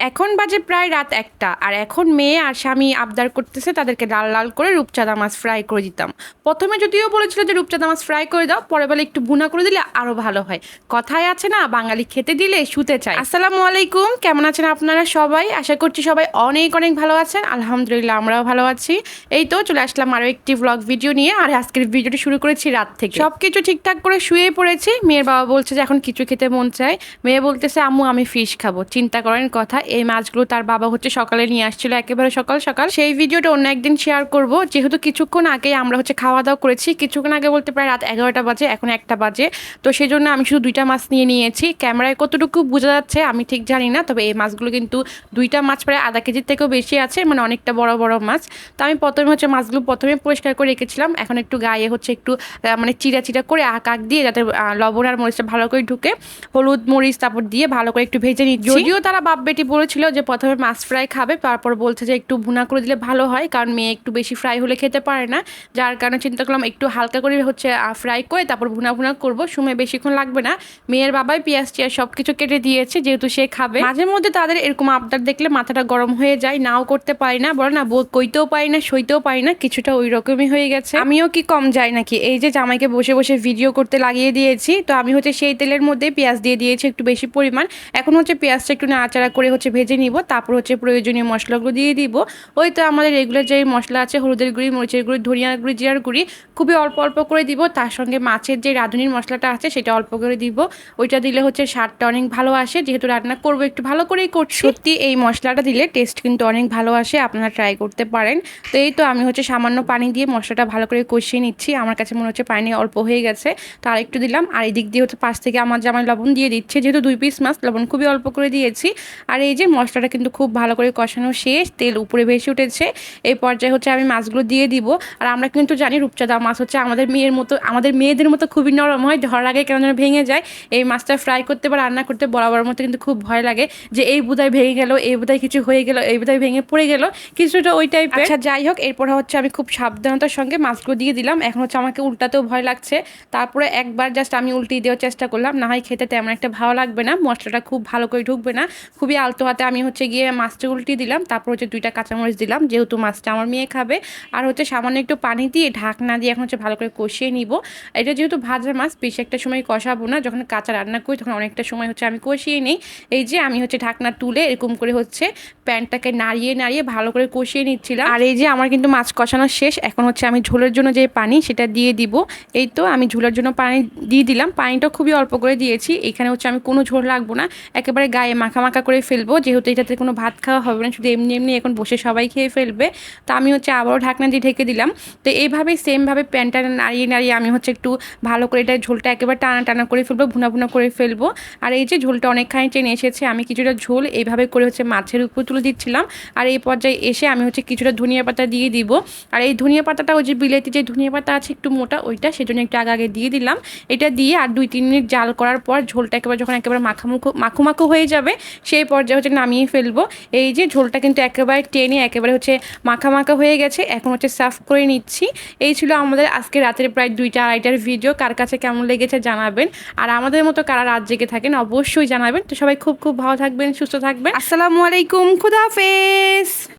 এখন বাজে প্রায় রাত একটা, আর এখন মেয়ে আর স্বামী আবদার করতেছে তাদেরকে লাল লাল করে রূপচাঁদা মাছ ফ্রাই করে দিতাম। প্রথমে যদিও বলেছিল যে রূপচাঁদা মাছ ফ্রাই করে দাও, পরে বেলা একটু বুনা করে দিলে আরও ভালো হয়। কথায় আছে না, বাঙালি খেতে দিলে শুতে চায়। আসসালামু আলাইকুম, কেমন আছেন আপনারা সবাই? আশা করছি সবাই অনেক অনেক ভালো আছেন। আলহামদুলিল্লাহ আমরাও ভালো আছি। এই তো চলে আসলাম আরও একটি ব্লগ ভিডিও নিয়ে, আর আজকের ভিডিওটি শুরু করেছি রাত থেকে। সব কিছু ঠিকঠাক করে শুয়ে পড়েছি। মেয়ের বাবা বলছে যে এখন কিছু খেতে মন চায়। মেয়ে বলতেছে, আম্মু, আমি ফিশ খাব। চিন্তা করেন, কথা এই মাছগুলো তার বাবা হচ্ছে সকালে নিয়ে আসছিল, একেবারে সকাল সকাল। সেই ভিডিওটা অন্য একদিন শেয়ার করব। যেহেতু কিছুক্ষণ আগে আমরা হচ্ছে খাওয়া দাওয়া করেছি, কিছুক্ষণ আগে বলতে প্রায় রাত এগারোটা বাজে, এখন একটা বাজে। তো সেই জন্য আমি শুধু দুইটা মাছ নিয়ে নিয়েছি। ক্যামেরায় কতটুকু বোঝা যাচ্ছে আমি ঠিক জানি না, তবে এই মাছগুলো কিন্তু দুইটা মাছ প্রায় আধা কেজির থেকেও বেশি আছে মানে অনেকটা বড় বড় মাছ। তো আমি প্রথমে হচ্ছে মাছগুলো প্রথমে পরিষ্কার করে রেখেছিলাম। এখন একটু গায়ে হচ্ছে একটু মানে চিরা চিরা করে আক দিয়ে যাতে লবণ আর মরিচটা ভালো করে ঢুকে। হলুদ মরিচ তারপর দিয়ে ভালো করে একটু ভেজে নিচ্ছি। যদিও তারা বাপ বেটি বলেছিল যে প্রথমে মাছ ফ্রাই খাবে, তারপর বলছে যে একটু ভুনা করে দিলে ভালো হয়, কারণ মেয়ে একটু বেশি ফ্রাই হলে খেতে পারে না। যার কারণে চিন্তা করলাম একটু হালকা করে হচ্ছে ফ্রাই করে তারপর ভুনা ভুনা করব, সময় বেশিক্ষণ লাগবে না। মেয়ের বাবাই পেঁয়াজ টিয়াজ সব কিছু কেটে দিয়েছে, যেহেতু সে খাবে। মাঝে মধ্যে তাদের এরকম আবদার দেখলে মাথাটা গরম হয়ে যায়, নাও করতে পারি না। বলো না কইতেও পারি না, সইতেও পারি না, কিছুটা ওই রকমই হয়ে গেছে। আমিও কি কম যাই নাকি? এই যে জামাইকে বসে বসে ভিডিও করতে লাগিয়ে দিয়েছি, তো আমি হচ্ছে সেই তেলের মধ্যে পেঁয়াজ দিয়ে দিয়েছি একটু বেশি পরিমাণ। এখন হচ্ছে পেঁয়াজটা একটু নাড়াচাড়া করে হচ্ছে ভেজে নিব তারপর হচ্ছে প্রয়োজনীয় মশলাগুলো দিয়ে দিব। ওই তো আমাদের রেগুলার যে মশলা আছে হলুদের গুঁড়ি মরিচের গুঁড়ি ধনিয়ার গুঁড়ি জিরার গুঁড়ি খুবই অল্প অল্প করে দিব। তার সঙ্গে মাছের যে রাঁধুনির মশলাটা আছে সেটা অল্প করে দিব। ওইটা দিলে হচ্ছে স্বাদটা অনেক ভালো আসে। যেহেতু রান্না করব একটু ভালো করেই করছি। সত্যি? এই মশলাটা দিলে টেস্ট কিন্তু অনেক ভালো আসে আপনারা ট্রাই করতে পারেন। তো এই তো আমি হচ্ছে সামান্য পানি দিয়ে মশলাটা ভালো করে কষিয়ে নিচ্ছি। আমার কাছে মনে হচ্ছে পানি অল্প হয়ে গেছে। তো আর একটু দিলাম। আর এই দিক দিয়ে হচ্ছে পাশ থেকে আমার জামাই লবণ দিয়ে দিচ্ছে। যেহেতু দুই পিস মাছ লবণ খুবই অল্প করে দিয়েছি। আর এই যে মশলাটা কিন্তু খুব ভালো করে কষানো শেষ, তেল উপরে ভেসে উঠেছে। এই পর্যায়ে হচ্ছে আমি মাছগুলো দিয়ে দিব। আর আমরা কিন্তু জানি রূপচাঁদা মাছ হচ্ছে আমাদের মেয়ের মতো, আমাদের মেয়েদের মতো খুবই নরম হয়, ধরার আগে কেন যেন ভেঙে যায়। এই মাছটা ফ্রাই করতে বা রান্না করতে বরাবর মতো কিন্তু খুব ভয় লাগে যে এই বুধায় ভেঙে গেল, এই বুধায় কিছু হয়ে গেল, এই বুধায় ভেঙে পড়ে গেল। কিছুটা ওই টাইপের আচ্ছা যাই হোক, এরপর হচ্ছে আমি খুব সাবধানতার সঙ্গে মাছগুলো দিয়ে দিলাম। এখন হচ্ছে আমাকে উল্টাতেও ভয় লাগছে। তারপরে একবার জাস্ট আমি উল্টিয়ে দেওয়ার চেষ্টা করলাম। না হয় খেতে তেমন একটা ভালো লাগবে না, মশলাটা খুব ভালো করে ঢুকবে না। খুবই আলতো হাতে আমি হচ্ছে গিয়ে মাছটা উল্টিয়ে দিলাম, তারপর হচ্ছে দুইটা কাঁচামরিচ দিলাম, যেহেতু মাছটা আমার মেয়ে খাবে। আর হচ্ছে সামান্য একটু পানি দিয়ে ঢাকনা দিয়ে এখন হচ্ছে ভালো করে কষিয়ে নিব। এটা যেহেতু ভাজা মাছ, বেশি একটা সময় কষাবো না। যখন কাঁচা রান্না করি, তখন অনেকটা সময় হচ্ছে আমি কষিয়ে নিই। এই যে আমি হচ্ছে ঢাকনা তুলে এরকম করে হচ্ছে প্যানটাকে নাড়িয়ে নাড়িয়ে ভালো করে কষিয়ে নিচ্ছিলাম। আর এই যে আমার কিন্তু মাছ কষানো শেষ, এখন হচ্ছে আমি ঝোলের জন্য যে পানি, সেটা দিয়ে দিব। এই তো আমি ঝোলের জন্য পানি দিয়ে দিলাম। পানিটা খুবই অল্প করে দিয়েছি। এখানে হচ্ছে আমি কোনো ঝোল রাখব না। একেবারে গায়ে মাখা মাখা করে ফেলব। যেহেতু এটাতে কোনো ভাত খাওয়া হবে না, শুধু এমনি এমনি এখন বসে সবাই খেয়ে ফেলবে। তো আমি হচ্ছে আবারও ঢাকনা দিয়ে ঢেকে দিলাম। তো এইভাবেই সেমভাবে প্যানটা নাড়িয়ে নাড়িয়ে আমি হচ্ছে একটু ভালো করে এটা ঝোলটা একেবারে টানা টানা করে ফেলব, ভুনা ভুনা করে ফেলব। আর এই যে ঝোলটা অনেকখানি টেনে এসেছে, আমি কিছুটা ঝোল এইভাবে করে হচ্ছে মাছের উপর তুলে দিচ্ছিলাম। আর এই পর্যায়ে এসে আমি হচ্ছে কিছুটা ধনিয়া পাতা দিয়ে দিব। আর এই ধনিয়া পাতাটা, ওই যে বিলেতি যে ধনিয়া পাতা আছে একটু মোটা, ওইটা সেজন্য একটু আগে আগে দিয়ে দিলাম। এটা দিয়ে আর দুই তিন মিনিট জাল করার পর ঝোলটা একেবারে যখন একেবারে মাখামুখো, মাখু মাখু হয়ে যাবে, সেই পর্যায়ে হচ্ছে নামিয়ে ফেলব। এই যে ঝোলটা কিন্তু একেবারে টেনে একেবারে হচ্ছে মাখা মাখা হয়ে গেছে, এখন হচ্ছে সার্ভ করে নিচ্ছি। এই ছিল আমাদের আজকে রাতের প্রায় দুইটা আড়াইটার ভিডিও, কার কাছে কেমন লেগেছে জানাবেন। আর আমাদের মতো কারা রাত জেগে থাকেন অবশ্যই জানাবেন। তো সবাই খুব খুব ভালো থাকবেন, সুস্থ থাকবেন। আসসালামু আলাইকুম খুদাহাফেজ